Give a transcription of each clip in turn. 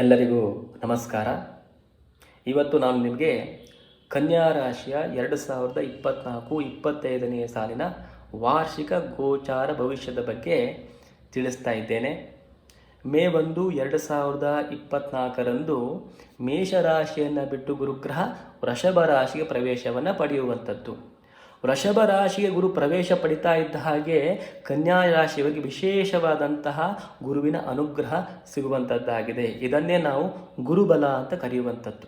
ಎಲ್ಲರಿಗೂ ನಮಸ್ಕಾರ. ಇವತ್ತು ನಾನು ನಿಮಗೆ ಕನ್ಯಾ ರಾಶಿಯ ಎರಡು ಸಾವಿರದ ಇಪ್ಪತ್ತ್ನಾಲ್ಕು ಇಪ್ಪತ್ತೈದನೆಯ ಸಾಲಿನ ವಾರ್ಷಿಕ ಗೋಚಾರ ಭವಿಷ್ಯದ ಬಗ್ಗೆ ತಿಳಿಸ್ತಾ ಇದ್ದೇನೆ. ಮೇ ಒಂದು ಎರಡು ಸಾವಿರದ ಇಪ್ಪತ್ನಾಲ್ಕರಂದು ಮೇಷರಾಶಿಯನ್ನು ಬಿಟ್ಟು ಗುರುಗ್ರಹ ವೃಷಭ ರಾಶಿಗೆ ಪ್ರವೇಶವನ್ನು ಪಡೆಯುವಂಥದ್ದು. ವೃಷಭ ರಾಶಿಗೆ ಗುರು ಪ್ರವೇಶ ಪಡಿತಾ ಇದ್ದ ಹಾಗೆ ಕನ್ಯಾ ರಾಶಿಯವರಿಗೆ ವಿಶೇಷವಾದಂತಹ ಗುರುವಿನ ಅನುಗ್ರಹ ಸಿಗುವಂಥದ್ದಾಗಿದೆ ಇದನ್ನೇ ನಾವು ಗುರುಬಲ ಅಂತ ಕರೆಯುವಂಥದ್ದು.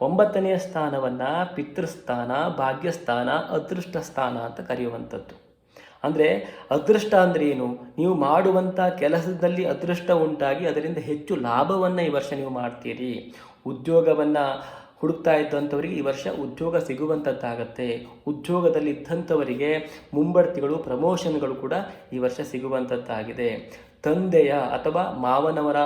ಒಂಬತ್ತನೆಯ ಸ್ಥಾನವನ್ನು ಪಿತೃಸ್ಥಾನ, ಭಾಗ್ಯಸ್ಥಾನ ಅದೃಷ್ಟ ಸ್ಥಾನ ಅಂತ ಕರೆಯುವಂಥದ್ದು. ಅಂದರೆ ಅದೃಷ್ಟ ಅಂದರೆ ಏನು? ನೀವು ಮಾಡುವಂಥ ಕೆಲಸದಲ್ಲಿ ಅದೃಷ್ಟ ಉಂಟಾಗಿ ಅದರಿಂದ ಹೆಚ್ಚು ಲಾಭವನ್ನು ಈ ವರ್ಷ ನೀವು ಮಾಡ್ತೀರಿ. ಉದ್ಯೋಗವನ್ನು ಹುಡುಕ್ತಾ ಇದ್ದಂಥವರಿಗೆ ಈ ವರ್ಷ ಉದ್ಯೋಗ ಸಿಗುವಂಥದ್ದಾಗತ್ತೆ. ಉದ್ಯೋಗದಲ್ಲಿ ಇದ್ದಂಥವರಿಗೆ ಮುಂಬಡ್ತಿಗಳು, ಪ್ರಮೋಷನ್ಗಳು ಕೂಡ ಈ ವರ್ಷ ಸಿಗುವಂಥದ್ದಾಗಿದೆ. ತಂದೆಯ ಅಥವಾ ಮಾವನವರ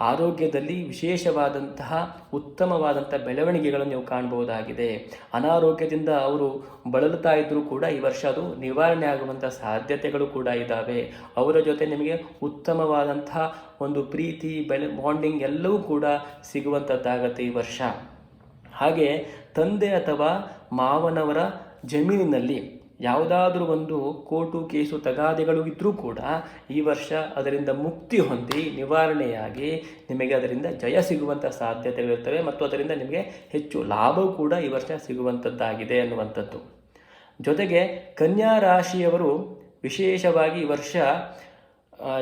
ಆರೋಗ್ಯದಲ್ಲಿ ವಿಶೇಷವಾದಂತಹ ಉತ್ತಮವಾದಂಥ ಬೆಳವಣಿಗೆಗಳನ್ನು ನೀವು ಕಾಣಬಹುದಾಗಿದೆ. ಅನಾರೋಗ್ಯದಿಂದ ಅವರು ಬಳಲುತ್ತಾ ಇದ್ದರೂ ಕೂಡ ಈ ವರ್ಷ ಅದು ನಿವಾರಣೆ ಆಗುವಂಥ ಸಾಧ್ಯತೆಗಳು ಕೂಡ ಇದ್ದಾವೆ ಅವರ ಜೊತೆ ನಿಮಗೆ ಉತ್ತಮವಾದಂತಹ ಒಂದು ಪ್ರೀತಿ ಬೆಳೆ ಬಾಂಡಿಂಗ್ ಎಲ್ಲವೂ ಕೂಡ ಸಿಗುವಂಥದ್ದಾಗತ್ತೆ ಈ ವರ್ಷ. ಹಾಗೆ ತಂದೆ ಅಥವಾ ಮಾವನವರ ಜಮೀನಿನಲ್ಲಿ ಯಾವುದಾದ್ರೂ ಒಂದು ಕೋಟು ಕೇಸು ತಗಾದೆಗಳು ಇದ್ದರೂ ಕೂಡ ಈ ವರ್ಷ ಅದರಿಂದ ಮುಕ್ತಿ ಹೊಂದಿ ನಿವಾರಣೆಯಾಗಿ ನಿಮಗೆ ಅದರಿಂದ ಜಯ ಸಿಗುವಂಥ ಸಾಧ್ಯತೆಗಳಿರ್ತವೆ ಮತ್ತು ಅದರಿಂದ ನಿಮಗೆ ಹೆಚ್ಚು ಲಾಭವೂ ಕೂಡ ಈ ವರ್ಷ ಸಿಗುವಂಥದ್ದಾಗಿದೆ ಅನ್ನುವಂಥದ್ದು. ಜೊತೆಗೆ ಕನ್ಯಾ ರಾಶಿಯವರು ವಿಶೇಷವಾಗಿ ಈ ವರ್ಷ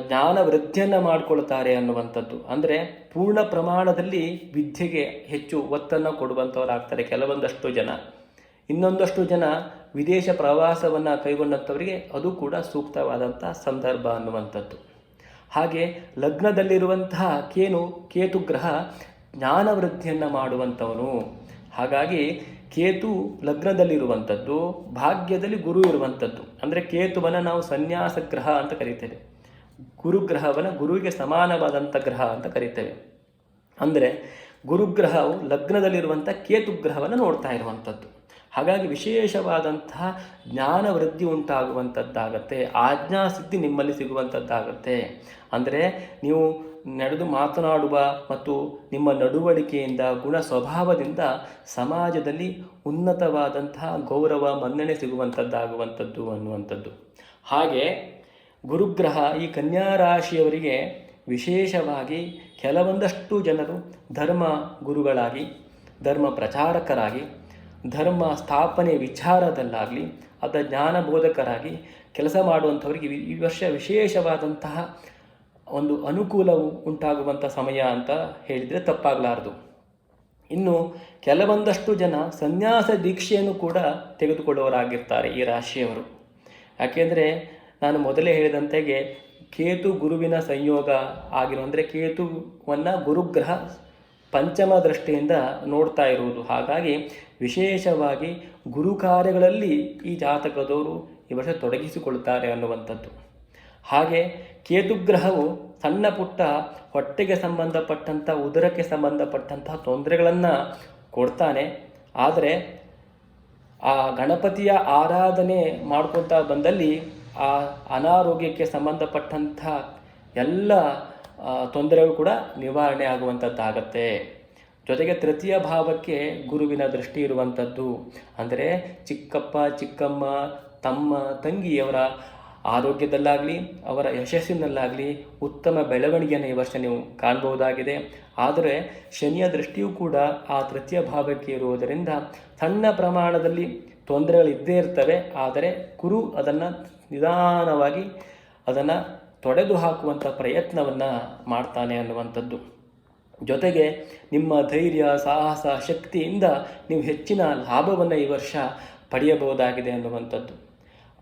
ಜ್ಞಾನ ವೃದ್ಧಿಯನ್ನು ಮಾಡಿಕೊಳ್ತಾರೆ ಅನ್ನುವಂಥದ್ದು. ಅಂದರೆ ಪೂರ್ಣ ಪ್ರಮಾಣದಲ್ಲಿ ವಿದ್ಯೆಗೆ ಹೆಚ್ಚು ಒತ್ತನ್ನು ಕೊಡುವಂಥವರಾಗ್ತಾರೆ ಕೆಲವೊಂದಷ್ಟು ಜನ. ಇನ್ನೊಂದಷ್ಟು ಜನ ವಿದೇಶ ಪ್ರವಾಸವನ್ನು ಕೈಗೊಂಡಂಥವರಿಗೆ ಅದು ಕೂಡ ಸೂಕ್ತವಾದಂಥ ಸಂದರ್ಭ ಅನ್ನುವಂಥದ್ದು. ಹಾಗೆ ಲಗ್ನದಲ್ಲಿರುವಂತಹ ಕೇನು ಕೇತು ಗ್ರಹ ಜ್ಞಾನ ವೃದ್ಧಿಯನ್ನು ಮಾಡುವಂಥವನು. ಹಾಗಾಗಿ ಕೇತು ಲಗ್ನದಲ್ಲಿರುವಂಥದ್ದು, ಭಾಗ್ಯದಲ್ಲಿ ಗುರು ಇರುವಂಥದ್ದು. ಅಂದರೆ ಕೇತುವನ್ನು ನಾವು ಸನ್ಯಾಸ ಗ್ರಹ ಅಂತ ಕರಿತೇವೆ. ಗುರುಗ್ರಹವನ್ನು ಗುರುವಿಗೆ ಸಮಾನವಾದಂಥ ಗ್ರಹ ಅಂತ ಕರಿತೇವೆ. ಅಂದರೆ ಗುರುಗ್ರಹವು ಲಗ್ನದಲ್ಲಿರುವಂಥ ಕೇತು ಗ್ರಹವನ್ನು ನೋಡ್ತಾ ಇರುವಂಥದ್ದು ಹಾಗಾಗಿ ವಿಶೇಷವಾದಂತಹ ಜ್ಞಾನ ವೃದ್ಧಿ ಉಂಟಾಗುವಂಥದ್ದಾಗತ್ತೆ ಆಜ್ಞಾಸಿದ್ಧಿ ನಿಮ್ಮಲ್ಲಿ ಸಿಗುವಂಥದ್ದಾಗತ್ತೆ ಅಂದರೆ ನೀವು ನಡೆದು ಮಾತನಾಡುವ ಮತ್ತು ನಿಮ್ಮ ನಡವಳಿಕೆಯಿಂದ, ಗುಣ ಸ್ವಭಾವದಿಂದ ಸಮಾಜದಲ್ಲಿ ಉನ್ನತವಾದಂತಹ ಗೌರವ ಮನ್ನಣೆ ಸಿಗುವಂಥದ್ದಾಗುವಂಥದ್ದು ಅನ್ನುವಂಥದ್ದು. ಹಾಗೆ ಗುರುಗ್ರಹ ಈ ಕನ್ಯಾ ರಾಶಿಯವರಿಗೆ ವಿಶೇಷವಾಗಿ ಕೆಲವೊಂದಷ್ಟು ಜನರು ಧರ್ಮ ಗುರುಗಳಾಗಿ, ಧರ್ಮ ಪ್ರಚಾರಕರಾಗಿ, ಧರ್ಮ ಸ್ಥಾಪನೆ ವಿಚಾರದಲ್ಲಾಗಲಿ ಅಥವಾ ಜ್ಞಾನ ಬೋಧಕರಾಗಿ ಕೆಲಸ ಮಾಡುವಂಥವರಿಗೆ ಈ ವರ್ಷ ವಿಶೇಷವಾದಂತಹ ಒಂದು ಅನುಕೂಲವು ಉಂಟಾಗುವಂಥ ಸಮಯ ಅಂತ ಹೇಳಿದರೆ ತಪ್ಪಾಗಲಾರದು. ಇನ್ನು ಕೆಲವೊಂದಷ್ಟು ಜನ ಸನ್ಯಾಸ ದೀಕ್ಷೆಯನ್ನು ಕೂಡ ತೆಗೆದುಕೊಳ್ಳುವವರಾಗಿರ್ತಾರೆ ಈ ರಾಶಿಯವರು. ಯಾಕೆಂದರೆ ನಾನು ಮೊದಲೇ ಹೇಳಿದಂತೆಗೆ ಕೇತು ಗುರುವಿನ ಸಂಯೋಗ ಆಗಿರೋ, ಅಂದರೆ ಕೇತುವನ್ನು ಗುರುಗ್ರಹ ಪಂಚಮ ದೃಷ್ಟಿಯಿಂದ ನೋಡ್ತಾ ಇರುವುದು. ಹಾಗಾಗಿ ವಿಶೇಷವಾಗಿ ಗುರು ಕಾರ್ಯಗಳಲ್ಲಿ ಈ ಜಾತಕದವರು ಈ ವರ್ಷ ತೊಡಗಿಸಿಕೊಳ್ತಾರೆ ಅನ್ನುವಂಥದ್ದು. ಹಾಗೆ ಕೇತುಗ್ರಹವು ಸಣ್ಣ ಪುಟ್ಟ ಹೊಟ್ಟೆಗೆ ಸಂಬಂಧಪಟ್ಟಂಥ, ಉದರಕ್ಕೆ ಸಂಬಂಧಪಟ್ಟಂತಹ ತೊಂದರೆಗಳನ್ನು ಕೊಡ್ತಾನೆ. ಆದರೆ ಆ ಗಣಪತಿಯ ಆರಾಧನೆ ಮಾಡ್ಕೊತಾ ಬಂದಲ್ಲಿ ಆ ಅನಾರೋಗ್ಯಕ್ಕೆ ಸಂಬಂಧಪಟ್ಟಂಥ ಎಲ್ಲ ತೊಂದರೆಗಳು ಕೂಡ ನಿವಾರಣೆ ಆಗುವಂಥದ್ದಾಗತ್ತೆ. ಜೊತೆಗೆ ತೃತೀಯ ಭಾವಕ್ಕೆ ಗುರುವಿನ ದೃಷ್ಟಿ ಇರುವಂಥದ್ದು. ಅಂದರೆ ಚಿಕ್ಕಪ್ಪ, ಚಿಕ್ಕಮ್ಮ, ತಮ್ಮ, ತಂಗಿಯವರ ಆರೋಗ್ಯದಲ್ಲಾಗಲಿ, ಅವರ ಯಶಸ್ಸಿನಲ್ಲಾಗಲಿ ಉತ್ತಮ ಬೆಳವಣಿಗೆಯನ್ನು ಈ ವರ್ಷ ನೀವು ಕಾಣಬಹುದಾಗಿದೆ. ಆದರೆ ಶನಿಯ ದೃಷ್ಟಿಯೂ ಕೂಡ ಆ ತೃತೀಯ ಭಾವಕ್ಕೆ ಇರುವುದರಿಂದ ಸಣ್ಣ ಪ್ರಮಾಣದಲ್ಲಿ ತೊಂದರೆಗಳು ಇದ್ದೇ ಇರ್ತವೆ, ಆದರೆ ಗುರು ಅದನ್ನು ನಿಧಾನವಾಗಿ ಅದನ್ನು ತೊಡೆದು ಹಾಕುವಂಥ ಪ್ರಯತ್ನವನ್ನು ಮಾಡ್ತಾನೆ ಅನ್ನುವಂಥದ್ದು. ಜೊತೆಗೆ ನಿಮ್ಮ ಧೈರ್ಯ, ಸಾಹಸ, ಶಕ್ತಿಯಿಂದ ನೀವು ಹೆಚ್ಚಿನ ಲಾಭವನ್ನು ಈ ವರ್ಷ ಪಡೆಯಬಹುದಾಗಿದೆ ಅನ್ನುವಂಥದ್ದು.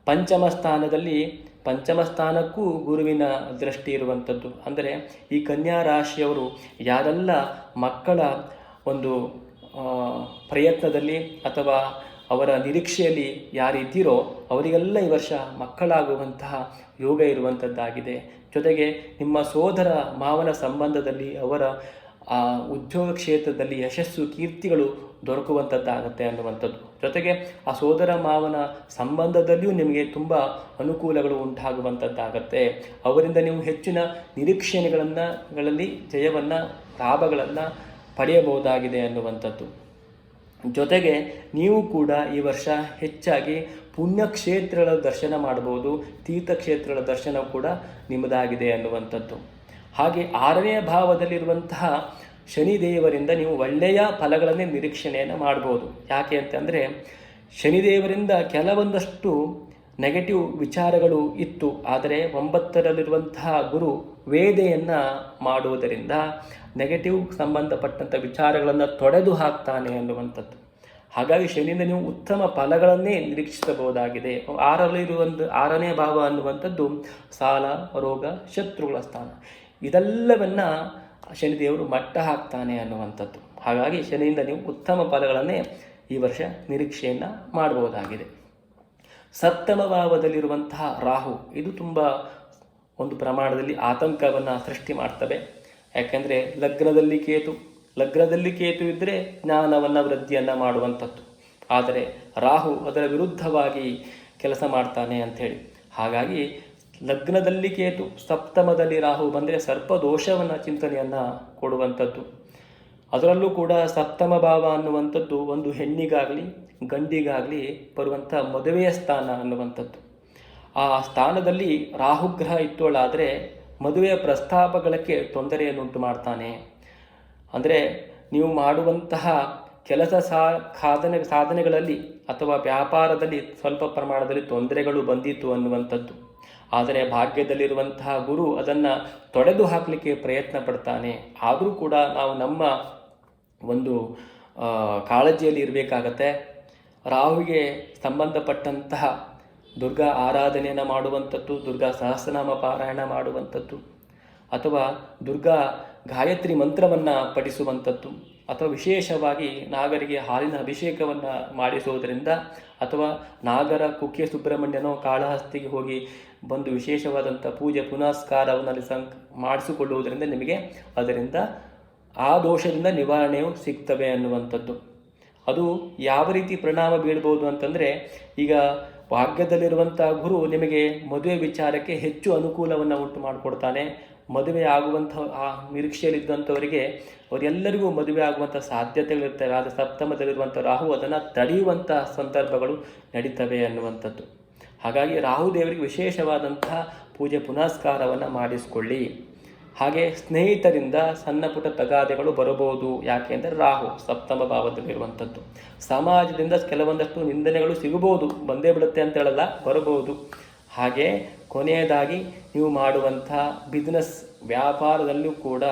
ಪಂಚಮ ಸ್ಥಾನದಲ್ಲಿ ಪಂಚಮ ಸ್ಥಾನಕ್ಕೂ ಗುರುವಿನ ದೃಷ್ಟಿ ಇರುವಂಥದ್ದು. ಅಂದರೆ ಈ ಕನ್ಯಾ ರಾಶಿಯವರು ಯಾರೆಲ್ಲ ಮಕ್ಕಳ ಒಂದು ಪ್ರಯತ್ನದಲ್ಲಿ ಅಥವಾ ಅವರ ನಿರೀಕ್ಷೆಯಲ್ಲಿ ಯಾರಿದ್ದೀರೋ ಅವರಿಗೆಲ್ಲ ಈ ವರ್ಷ ಮಕ್ಕಳಾಗುವಂತಹ ಯೋಗ ಇರುವಂಥದ್ದಾಗಿದೆ. ಜೊತೆಗೆ ನಿಮ್ಮ ಸೋದರ ಮಾವನ ಸಂಬಂಧದಲ್ಲಿ ಅವರ, ಆ, ಉದ್ಯೋಗ ಕ್ಷೇತ್ರದಲ್ಲಿ ಯಶಸ್ಸು, ಕೀರ್ತಿಗಳು ದೊರಕುವಂಥದ್ದಾಗತ್ತೆ ಅನ್ನುವಂಥದ್ದು. ಜೊತೆಗೆ ಆ ಸೋದರ ಮಾವನ ಸಂಬಂಧದಲ್ಲಿಯೂ ನಿಮಗೆ ತುಂಬ ಅನುಕೂಲಗಳು ಉಂಟಾಗುವಂಥದ್ದಾಗತ್ತೆ. ಅವರಿಂದ ನೀವು ಹೆಚ್ಚಿನ ನಿರೀಕ್ಷಣೆಗಳನ್ನು ಗಳಲ್ಲಿ ಜಯವನ್ನು, ಲಾಭಗಳನ್ನು ಪಡೆಯಬಹುದಾಗಿದೆ ಅನ್ನುವಂಥದ್ದು. ಜೊತೆಗೆ ನೀವು ಕೂಡ ಈ ವರ್ಷ ಹೆಚ್ಚಾಗಿ ಪುಣ್ಯಕ್ಷೇತ್ರಗಳ ದರ್ಶನ ಮಾಡಬಹುದು. ತೀರ್ಥಕ್ಷೇತ್ರಗಳ ದರ್ಶನ ಕೂಡ ನಿಮ್ಮದಾಗಿದೆ ಅನ್ನುವಂಥದ್ದು. ಹಾಗೆ ಆರನೇ ಭಾವದಲ್ಲಿರುವಂತಹ ಶನಿದೇವರಿಂದ ನೀವು ಒಳ್ಳೆಯ ಫಲಗಳನ್ನೇ ನಿರೀಕ್ಷಣೆಯನ್ನು ಮಾಡ್ಬೋದು ಯಾಕೆ ಅಂತಂದರೆ ಶನಿದೇವರಿಂದ ಕೆಲವೊಂದಷ್ಟು ನೆಗೆಟಿವ್ ವಿಚಾರಗಳು ಇತ್ತು. ಆದರೆ ಒಂಬತ್ತರಲ್ಲಿರುವಂತಹ ಗುರು ವೇದೆಯನ್ನು ಮಾಡುವುದರಿಂದ ನೆಗೆಟಿವ್ ಸಂಬಂಧಪಟ್ಟಂಥ ವಿಚಾರಗಳನ್ನು ತೊಡೆದು ಹಾಕ್ತಾನೆ ಅನ್ನುವಂಥದ್ದು. ಹಾಗಾಗಿ ಶನಿಯಿಂದ ನೀವು ಉತ್ತಮ ಫಲಗಳನ್ನೇ ನಿರೀಕ್ಷಿಸಬಹುದಾಗಿದೆ. ಆರಲ್ಲಿರುವಂಥ ಆರನೇ ಭಾವ ಅನ್ನುವಂಥದ್ದು ಸಾಲ, ರೋಗ, ಶತ್ರುಗಳ ಸ್ಥಾನ. ಇದೆಲ್ಲವನ್ನ ಶನಿದೇವರು ಮಟ್ಟ ಹಾಕ್ತಾನೆ ಅನ್ನುವಂಥದ್ದು. ಹಾಗಾಗಿ ಶನಿಯಿಂದ ನೀವು ಉತ್ತಮ ಫಲಗಳನ್ನೇ ಈ ವರ್ಷ ನಿರೀಕ್ಷೆಯನ್ನು ಮಾಡಬಹುದಾಗಿದೆ. ಸಪ್ತಮ ಭಾವದಲ್ಲಿರುವಂತಹ ರಾಹು, ಇದು ತುಂಬ ಒಂದು ಪ್ರಮಾಣದಲ್ಲಿ ಆತಂಕವನ್ನು ಸೃಷ್ಟಿ ಮಾಡ್ತವೆ. ಯಾಕೆಂದರೆ ಲಗ್ನದಲ್ಲಿ ಕೇತು ಲಗ್ನದಲ್ಲಿ ಕೇತು ಇದ್ದರೆ ಜ್ಞಾನವನ್ನು ವೃದ್ಧಿಯನ್ನು ಮಾಡುವಂಥದ್ದು. ಆದರೆ ರಾಹು ಅದರ ವಿರುದ್ಧವಾಗಿ ಕೆಲಸ ಮಾಡ್ತಾನೆ ಅಂಥೇಳಿ. ಹಾಗಾಗಿ ಲಗ್ನದಲ್ಲಿ ಕೇತು, ಸಪ್ತಮದಲ್ಲಿ ರಾಹು ಬಂದರೆ ಸರ್ಪದೋಷವನ್ನು ಚಿಂತನೆಯನ್ನು ಕೊಡುವಂಥದ್ದು. ಅದರಲ್ಲೂ ಕೂಡ ಸಪ್ತಮ ಭಾವ ಅನ್ನುವಂಥದ್ದು ಒಂದು ಹೆಣ್ಣಿಗಾಗಲಿ ಗಂಡಿಗಾಗಲಿ ಬರುವಂಥ ಮದುವೆಯ ಸ್ಥಾನ ಅನ್ನುವಂಥದ್ದು. ಆ ಸ್ಥಾನದಲ್ಲಿ ರಾಹುಗ್ರಹ ಇತ್ತೋಳಾದರೆ ಮದುವೆಯ ಪ್ರಸ್ತಾಪಗಳಕ್ಕೆ ತೊಂದರೆಯನ್ನುಂಟು ಮಾಡ್ತಾನೆ. ಅಂದರೆ ನೀವು ಮಾಡುವಂತಹ ಕೆಲಸ ಸಾಧನೆ, ಸಾಧನೆಗಳಲ್ಲಿ ಅಥವಾ ವ್ಯಾಪಾರದಲ್ಲಿ ಸ್ವಲ್ಪ ಪ್ರಮಾಣದಲ್ಲಿ ತೊಂದರೆಗಳು ಬಂದಿತ್ತು ಅನ್ನುವಂಥದ್ದು. ಆದರೆ ಭಾಗ್ಯದಲ್ಲಿರುವಂತಹ ಗುರು ಅದನ್ನು ತೊಡೆದು ಹಾಕಲಿಕ್ಕೆ ಪ್ರಯತ್ನ ಪಡ್ತಾನೆ. ಆದರೂ ಕೂಡ ನಾವು ನಮ್ಮ ಒಂದು ಕಾಳಜಿಯಲ್ಲಿ ಇರಬೇಕಾಗತ್ತೆ. ರಾಹುವಿಗೆ ಸಂಬಂಧಪಟ್ಟಂತಹ ದುರ್ಗಾ ಆರಾಧನೆಯನ್ನು ಮಾಡುವಂಥದ್ದು, ದುರ್ಗಾ ಸಹಸ್ರನಾಮ ಪಾರಾಯಣ ಮಾಡುವಂಥದ್ದು, ಅಥವಾ ದುರ್ಗಾ ಗಾಯತ್ರಿ ಮಂತ್ರವನ್ನು ಪಠಿಸುವಂಥದ್ದು, ಅಥವಾ ವಿಶೇಷವಾಗಿ ನಾಗರಿಗೆ ಹಾಲಿನ ಅಭಿಷೇಕವನ್ನು ಮಾಡಿಸುವುದರಿಂದ, ಅಥವಾ ನಾಗರ ಕುಕ್ಕೆ ಸುಬ್ರಹ್ಮಣ್ಯನೋ ಕಾಳಹಸ್ತಿಗೆ ಹೋಗಿ ಬಂದು ವಿಶೇಷವಾದಂಥ ಪೂಜೆ ಪುನಸ್ಕಾರವನ್ನು ಸಂ ಸಂಕ್, ಮಾಡಿಸಿಕೊಳ್ಳುವುದರಿಂದ ನಿಮಗೆ ಅದರಿಂದ ಆ ದೋಷದಿಂದ ನಿವಾರಣೆಯು ಸಿಗ್ತವೆ ಅನ್ನುವಂಥದ್ದು. ಅದು ಯಾವ ರೀತಿ ಪರಿಣಾಮ ಬೀಳ್ಬೋದು ಅಂತಂದರೆ, ಈಗ ಭಾಗ್ಯದಲ್ಲಿರುವಂಥ ಗುರು ನಿಮಗೆ ಮದುವೆ ವಿಚಾರಕ್ಕೆ ಹೆಚ್ಚು ಅನುಕೂಲವನ್ನು ಉಂಟು ಮಾಡಿಕೊಡ್ತಾನೆ. ಮದುವೆ ಆಗುವಂಥ, ಆ ನಿರೀಕ್ಷೆಯಲ್ಲಿದ್ದಂಥವರಿಗೆ ಅವರೆಲ್ಲರಿಗೂ ಮದುವೆ ಆಗುವಂಥ ಸಾಧ್ಯತೆಗಳಿರ್ತವೆ. ಆದರೆ ಸಪ್ತಮದಲ್ಲಿರುವಂಥ ರಾಹು ಅದನ್ನು ತಡೆಯುವಂಥ ಸಂದರ್ಭಗಳು ನಡೀತವೆ ಅನ್ನುವಂಥದ್ದು. ಹಾಗಾಗಿ ರಾಹು ದೇವರಿಗೆ ವಿಶೇಷವಾದಂತಹ ಪೂಜೆ ಪುನಸ್ಕಾರವನ್ನು ಮಾಡಿಸಿಕೊಳ್ಳಿ. ಹಾಗೆ ಸ್ನೇಹಿತರಿಂದ ಸಣ್ಣ ಪುಟ್ಟ ತಗಾದೆಗಳು ಬರಬಹುದು. ಯಾಕೆ ಅಂದರೆ ರಾಹು ಸಪ್ತಮ ಭಾವದಲ್ಲಿರುವಂಥದ್ದು ಸಮಾಜದಿಂದ ಕೆಲವೊಂದಷ್ಟು ನಿಂದನೆಗಳು ಸಿಗಬಹುದು. ಬಂದೇ ಬಿಡುತ್ತೆ ಅಂತ ಹೇಳಲ್ಲ, ಬರಬಹುದು. ಹಾಗೆ ಕೊನೆಯದಾಗಿ ನೀವು ಮಾಡುವಂಥ ಬಿಸ್ನೆಸ್ ವ್ಯಾಪಾರದಲ್ಲೂ ಕೂಡ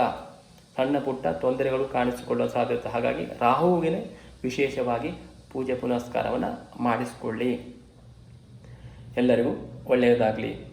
ಸಣ್ಣ ಪುಟ್ಟ ತೊಂದರೆಗಳು ಕಾಣಿಸಿಕೊಳ್ಳುವ ಸಾಧ್ಯತೆ. ಹಾಗಾಗಿ ರಾಹುವಿಗೆ ವಿಶೇಷವಾಗಿ ಪೂಜೆ ಪುನಸ್ಕಾರವನ್ನು ಮಾಡಿಸಿಕೊಳ್ಳಿ. ಎಲ್ಲರಿಗೂ ಒಳ್ಳೆಯದಾಗಲಿ.